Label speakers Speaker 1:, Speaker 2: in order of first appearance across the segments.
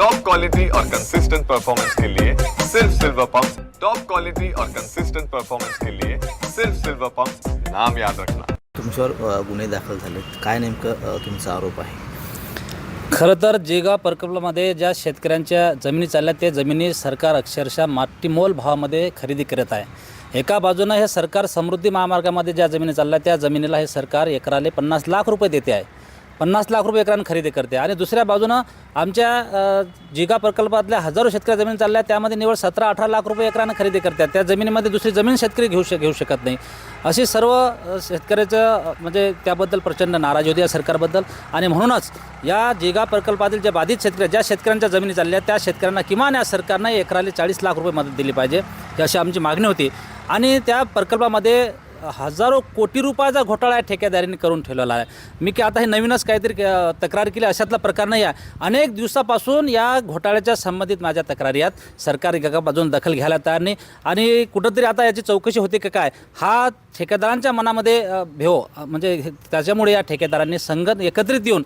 Speaker 1: Top quality और consistent performance के लिए सिर्फ सिल्वर पंप टॉप क्वालिटी और कंसिस्टेंट परफॉर्मेंस के लिए सिर्फ सिल्वर पंप नाम याद रखना।
Speaker 2: तुमच्यावर गुन्हे दाखल झालेत. काय नेमकं तुमचा आरोप आहे?
Speaker 3: खरं तर जेगाव प्रकल्पामध्ये ज्या शेतकऱ्यांच्या जमिनी चालल्या ते जमिनी सरकार अक्षरशः मातीमोल भावामध्ये खरेदी करत आहे. एका बाजूनं हे सरकार समृद्धी महामार्गामध्ये ज्या जमिनी चालल्या त्या जमिनीला हे सरकार एकराले पन्नास लाख रुपये देते आहे. पन्नास लाख रुपये एकरानं खरेदी करते. आणि दुसऱ्या बाजूनं आमच्या जिगा प्रकल्पातल्या हजारो शेतकरी जमीन चालल्या त्यामध्ये निवड सतरा अठरा लाख रुपये एकरानं खरेदी करतात. त्या जमिनीमध्ये दुसरी जमीन शेतकरी घेऊ श घेऊ शकत नाही. अशी सर्व शेतकऱ्याचं म्हणजे त्याबद्दल प्रचंड नाराजी होती या सरकारबद्दल. आणि म्हणूनच या जिगा प्रकल्पातील ज्या बाधित शेतकरी ज्या शेतकऱ्यांच्या जमिनी चालल्या त्या शेतकऱ्यांना किमान या सरकारनं एकराले चाळीस लाख रुपये मदत दिली पाहिजे. ही अशी आमची मागणी होती. आणि त्या प्रकल्पामध्ये हजारो कोटी रुपयाचा घोटाळा या ठेकेदारीने करून ठेवलेला आहे. मी की आता हे नवीनच काहीतरी तक्रार केली अशातला प्रकार नाही आहे. अनेक दिवसापासून या घोटाळ्याच्या संबंधित माझ्या तक्रारी आहेत. सरकार एका बाजून दखल घ्यायला तयार नाही. आणि कुठंतरी आता याची चौकशी होते का काय? हा ठेकेदारांच्या मनामध्ये भेव म्हणजे त्याच्यामुळे या ठेकेदारांनी संगत एकत्रित येऊन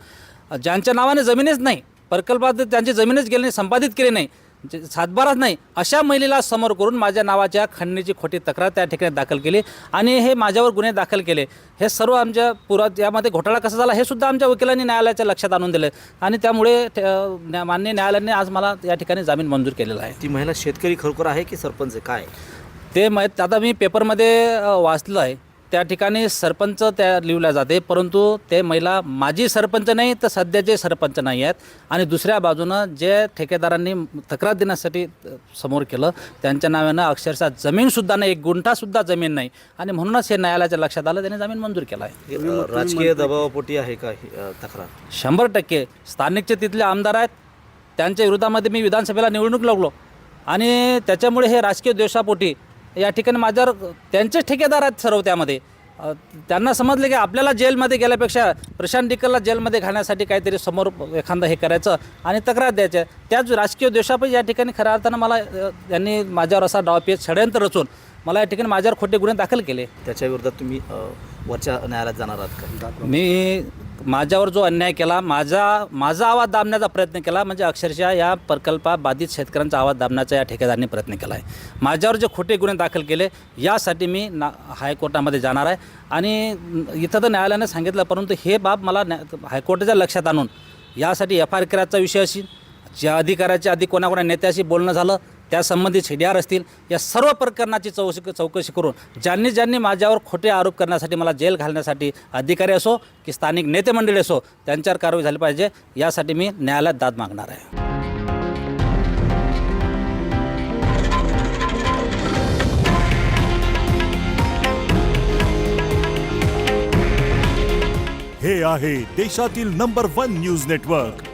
Speaker 3: ज्यांच्या नावाने जमीनच नाही प्रकल्पात त्यांची जमीनच गेली नाही संपादित केली नाही सातबाराच नाही अशा महिलेला समोर करून माझ्या नावाच्या खंडणीची खोटी तक्रार त्या ठिकाणी दाखल केली आणि हे माझ्यावर गुन्हे दाखल केले. हे सर्व आमच्या पुरा यामध्ये घोटाळा कसा झाला हे सुद्धा आमच्या वकिलांनी न्यायालयाच्या लक्षात आणून दिलं. आणि त्यामुळे ठ- न्या- माननीय न्यायालयाने आज मला या ठिकाणी जामीन मंजूर केलेला आहे.
Speaker 2: ती महिला शेतकरी खरोखर आहे की सरपंच काय?
Speaker 3: ते माहीत आता मी पेपरमध्ये वाचलं आहे. त्या ठिकाणी सरपंच त्या लिहिल्या जाते परंतु ते महिला माजी सरपंच नाही तर सध्याचे सरपंच नाही आहेत. आणि दुसऱ्या बाजूनं जे ठेकेदारांनी तक्रार देण्यासाठी समोर केलं त्यांच्या नावानं अक्षरशः जमीनसुद्धा नाही एक गुंठासुद्धा जमीन नाही. आणि म्हणूनच हे न्यायालयाच्या लक्षात आलं त्यांनी जामीन मंजूर केला आहे.
Speaker 2: राजकीय दबावापोटी आहे का ही, अ, तक्रार?
Speaker 3: शंभर टक्के. स्थानिकचे तिथले आमदार आहेत. त्यांच्या विरोधामध्ये मी विधानसभेला निवडणूक लागलो आणि त्याच्यामुळे हे राजकीय द्वेषापोटी या ठिकाणी माझ्यावर त्यांचेच ठेकेदार आहेत सर्व त्यामध्ये. त्यांना समजले की आपल्याला जेलमध्ये गेल्यापेक्षा प्रशांत डिकलला जेलमध्ये घालण्यासाठी काहीतरी समोर एखादं हे करायचं आणि तक्रार द्यायच्या त्याच राजकीय द्वेषापैकी या ठिकाणी खऱ्या अर्थानं मला त्यांनी माझ्यावर असा डावपेच षडयंत्र रचून मला या ठिकाणी माझ्यावर खोटे गुन्हे दाखल केले.
Speaker 2: त्याच्या विरोधात तुम्ही वरच्या न्यायालयात जाणार आहात का?
Speaker 3: मी माझ्यावर जो अन्याय केला माझा माझा आवाज दाबण्याचा प्रयत्न केला म्हणजे अक्षरशः या प्रकल्पा बाधित शेतकऱ्यांचा आवाज दाबण्याचा या ठेकेदारांनी प्रयत्न केला आहे माझ्यावर जे खोटे गुन्हे दाखल केले यासाठी मी ना हायकोर्टामध्ये जाणार आहे. आणि इथं तर न्यायालयाने सांगितलं परंतु हे बाब मला न्या हायकोर्टाच्या लक्षात आणून यासाठी एफ आय आर करायचा विषय असेल ज्या अधिकाऱ्याच्या आधी कोणाकोणा नेत्याशी बोलणं झालं त्या संबंधित असतील या सर्व प्रकरणाची चौकशी चौकशी करून ज्यांनी ज्यांनी माझ्यावर खोटे आरोप करण्यासाठी मला जेल घालण्यासाठी अधिकारी असो की स्थानिक नेते मंडळी असो त्यांच्यावर कारवाई झाली पाहिजे यासाठी मी न्यायालयात दाद मागणार आहे.
Speaker 4: हे आहे देशातील नंबर वन न्यूज नेटवर्क.